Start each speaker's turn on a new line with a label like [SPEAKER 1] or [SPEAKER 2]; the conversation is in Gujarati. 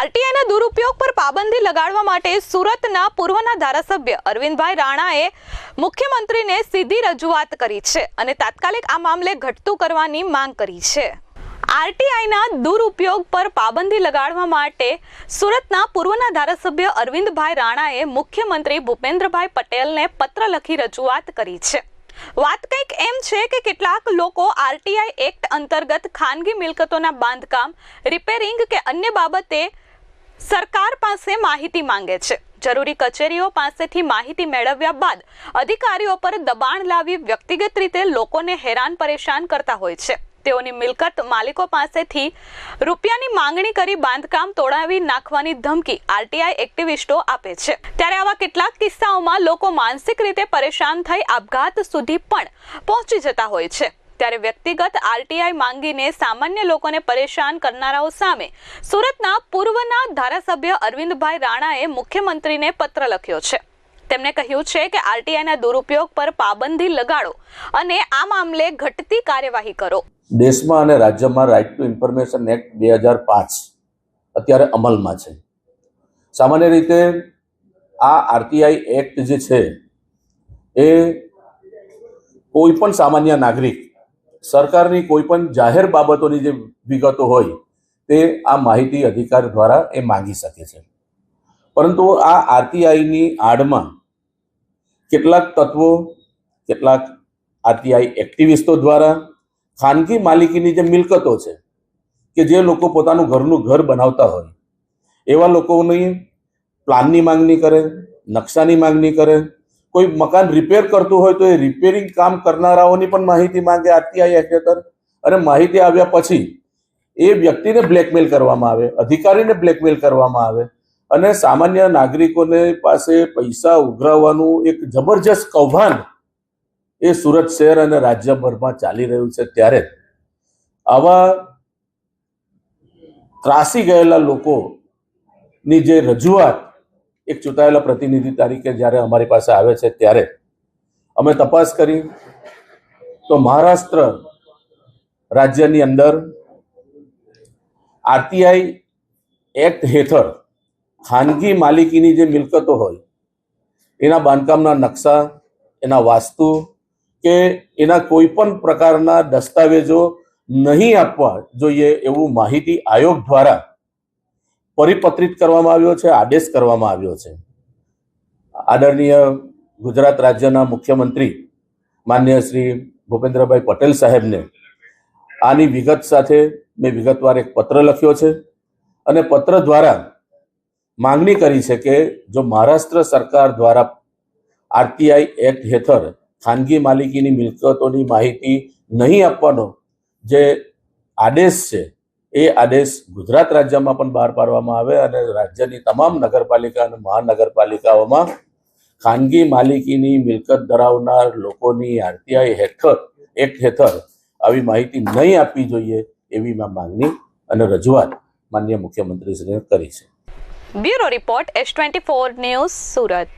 [SPEAKER 1] આરટીઆઈના દુરુપયોગ પર પાબંદી લગાડવા માટે સુરતના પૂર્વના ધારાસભ્ય અરવિંદભાઈ રાણાએ મુખ્યમંત્રીને સીધી રજૂઆત કરી છે અને તાત્કાલિક આ મામલે ઘટતું કરવાની માંગ કરી છે. આરટીઆઈના દુરુપયોગ પર પાબંદી લગાડવા માટે સુરતના પૂર્વના ધારાસભ્ય અરવિંદભાઈ રાણાએ મુખ્યમંત્રી ભૂપેન્દ્રભાઈ પટેલને પત્ર લખી રજૂઆત કરી છે. વાત કંઈક એમ છે કે કેટલાક લોકો આરટીઆઈ એક્ટ અંતર્ગત ખાનગી મિલકતોના બાંધકામ, રિપેરિંગ કે અન્ય બાબતે સરકાર પાસે માહિતી માંગે છે. જરૂરી કચેરીઓ પાસેથી માહિતી મેળવ્યા બાદ અધિકારીઓ પર દબાણ લાવી વ્યક્તિગત રીતે લોકોને હેરાન પરેશાન કરતા હોય છે. તેઓની મિલકત માલિકો પાસેથી રૂપિયાની માંગણી કરી બાંધકામ તોડાવી નાખવાની ધમકી આરટીઆઈ એક્ટિવિસ્ટો આપે છે. ત્યારે આવા કેટલાક કિસ્સાઓમાં લોકો માનસિક રીતે પરેશાન થઈ આપઘાત સુધી પણ પહોંચી જતા હોય છે. ત્યારે વ્યક્તિગત આરટીઆઈ માંગીને સામાન્ય લોકોને પરેશાન કરનારાઓ સામે સુરતના પૂર્વના ધારાસભ્ય અરવિંદભાઈ રાણાએ મુખ્યમંત્રીને પત્ર લખ્યો છે. તેમણે કહ્યું છે કે આરટીઆઈના દુરુપયોગ પર પાબંદી લગાડો અને આ મામલે ઘટતી કાર્યવાહી કરો.
[SPEAKER 2] દેશમાં અને રાજ્યમાં રાઇટ ટુ ઇન્ફોર્મેશન એક્ટ બે હજાર પાંચ અત્યારે અમલમાં છે. સામાન્ય રીતે આ આરટીઆઈ એક્ટ જે છે, એ કોઈ પણ સામાન્ય નાગરિક સરકારની કોઈ પણ જાહેર બાબતોની જે વિગતો હોય, તે આ માહિતી અધિકાર દ્વારા એ માંગી શકે છે. પરંતુ આ આરટીઆઈની આડમાં કેટલાક તત્વો, કેટલાક આરટીઆઈ એક્ટિવિસ્ટો દ્વારા ખાનગી માલિકીની જે મિલકતો છે, કે જે લોકો પોતાનું ઘરનું ઘર બનાવતા હોય, એવા લોકોની પ્લાનની માંગણી કરે, નકશાની માંગણી કરે કોઈ મકાન રિપેર કરતું હોય તો એ રિપેરિંગ કામ કરનારાઓની પણ માહિતી માંગે આરટીઆઈ હેઠળ અને માહિતી આવ્યા પછી એ વ્યક્તિને બ્લેકમેલ કરવામાં આવે, અધિકારીને બ્લેકમેલ કરવામાં આવે. અને સામાન્ય નાગરિકોને પાસે પૈસા ઉઘરાવવાનું એક જબરજસ્ત કૌભાંડ એ સુરત શહેર અને રાજ્યભરમાં ચાલી રહ્યું છે ત્યારે આવા ત્રાસી ગયેલા લોકોની જે રજૂઆત એક ચૂંટાયેલા પ્રતિનિધિ તરીકે જ્યારે અમારી પાસે આવે છે ત્યારે અમે તપાસ કરી તો મહારાષ્ટ્ર રાજ્યની અંદર આરટીઆઈ એક્ટ હેઠળ ખાનગી માલિકીની જે મિલકતો હોય, એના બાંધકામના નકશા, એના વાસ્તુ કે એના કોઈ પણ પ્રકારના દસ્તાવેજો નહીં આપવા જોઈએ એવું માહિતી આયોગ દ્વારા પરિપત્રિત કરવામાં આવ્યો છે, આદેશ કરવામાં આવ્યો છે. આદરણીય ગુજરાત રાજ્યના મુખ્યમંત્રી માન્ય શ્રી ભૂપેન્દ્રભાઈ પટેલ સાહેબને આની વિગત સાથે મેં વિગતવાર એક પત્ર લખ્યો છે અને પત્ર દ્વારા માંગણી કરી છે કે જો મહારાષ્ટ્ર સરકાર દ્વારા આરટીઆઈ એક્ટ હેઠળ ખાનગી માલિકીની મિલકતોની માહિતી નહીં આપવાનો જે આદેશ છે એ આદેશ ગુજરાત રાજ્યમાં પણ બહાર પાડવામાં આવે અને રાજ્યની તમામ નગરપાલિકા અને મહાનગરપાલિકાઓમાં ખાનગી માલિકીની મિલકત ધરાવનાર લોકોની આરટીઆઈ હેઠળ, એક્ટ હેઠળ આવી માહિતી નહીં આપવી જોઈએ એવી માંગણી અને રજૂઆત માન્ય મુખ્યમંત્રીશ્રીને કરી છે.
[SPEAKER 1] Bureau report S twenty four news Surat.